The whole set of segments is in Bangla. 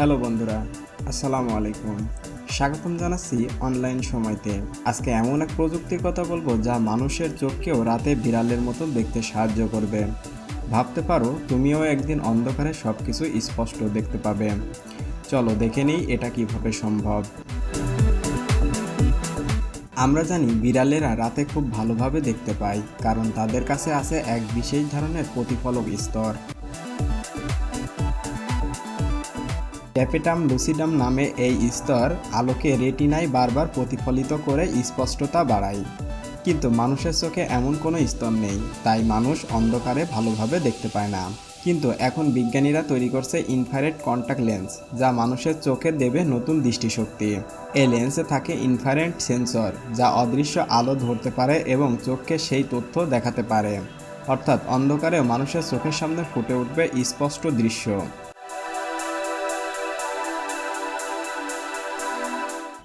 হ্যালো বন্ধুরা, আসসালামু আলাইকুম। স্বাগতম জানাচ্ছি অনলাইন সময়তে। আজকে এমন এক প্রযুক্তির কথা বলব যা মানুষের চোখকেও রাতে বিড়ালের মতো দেখতে সাহায্য করবে। ভাবতে পারো, তুমিও একদিন অন্ধকারে সব কিছু স্পষ্ট দেখতে পাবে। চলো দেখে নিই এটা কীভাবে সম্ভব। আমরা জানি বিড়ালেরা রাতে খুব ভালোভাবে দেখতে পায়, কারণ তাদের কাছে আছে এক বিশেষ ধরনের প্রতিফলক স্তর। ট্যাপেটাম লুসিডাম নামে এই স্তর আলোকে রেটিনায় বারবার প্রতিফলিত করে স্পষ্টতা বাড়ায়। কিন্তু মানুষের চোখে এমন কোনো স্তর নেই, তাই মানুষ অন্ধকারে ভালোভাবে দেখতে পায় না। কিন্তু এখন বিজ্ঞানীরা তৈরি করছে ইনফ্রারেড কন্ট্যাক্ট লেন্স, যা মানুষের চোখে দেবে নতুন দৃষ্টিশক্তি। এই লেন্সে থাকে ইনফ্রারেড সেন্সর, যা অদৃশ্য আলো ধরতে পারে এবং চোখকে সেই তথ্য দেখাতে পারে। অর্থাৎ অন্ধকারেও মানুষের চোখের সামনে ফুটে উঠবে স্পষ্ট দৃশ্য।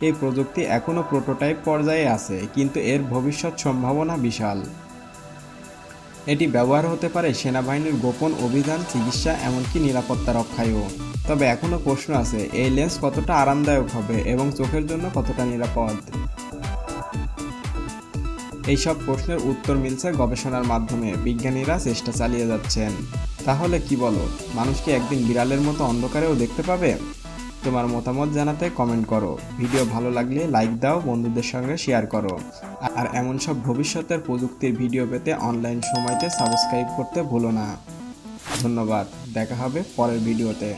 এই প্রযুক্তি এখনও প্রোটোটাইপ পর্যায়ে আছে, কিন্তু এর ভবিষ্যৎ সম্ভাবনা বিশাল। এটি ব্যবহার হতে পারে সেনাবাহিনীর গোপন অভিযান, চিকিৎসা, এমনকি নিরাপত্তা রক্ষায়ও। তবে এখনও প্রশ্ন আছে, এই লেন্স কতটা আরামদায়ক হবে এবং চোখের জন্য কতটা নিরাপদ? এইসব প্রশ্নের উত্তর মিলছে গবেষণার মাধ্যমে। বিজ্ঞানীরা চেষ্টা চালিয়ে যাচ্ছেন। তাহলে কি বলো, মানুষ কি একদিন বিড়ালের মতো অন্ধকারেও দেখতে পাবে? তোমার মতামত জানাতে কমেন্ট করো। ভিডিও ভালো লাগলে লাইক দাও, বন্ধুদের সঙ্গে শেয়ার করো। আর এমন সব ভবিষ্যতের প্রযুক্তির ভিডিও পেতে অনলাইন সময়তে সাবস্ক্রাইব করতে ভুলো না। ধন্যবাদ, দেখা হবে পরের ভিডিওতে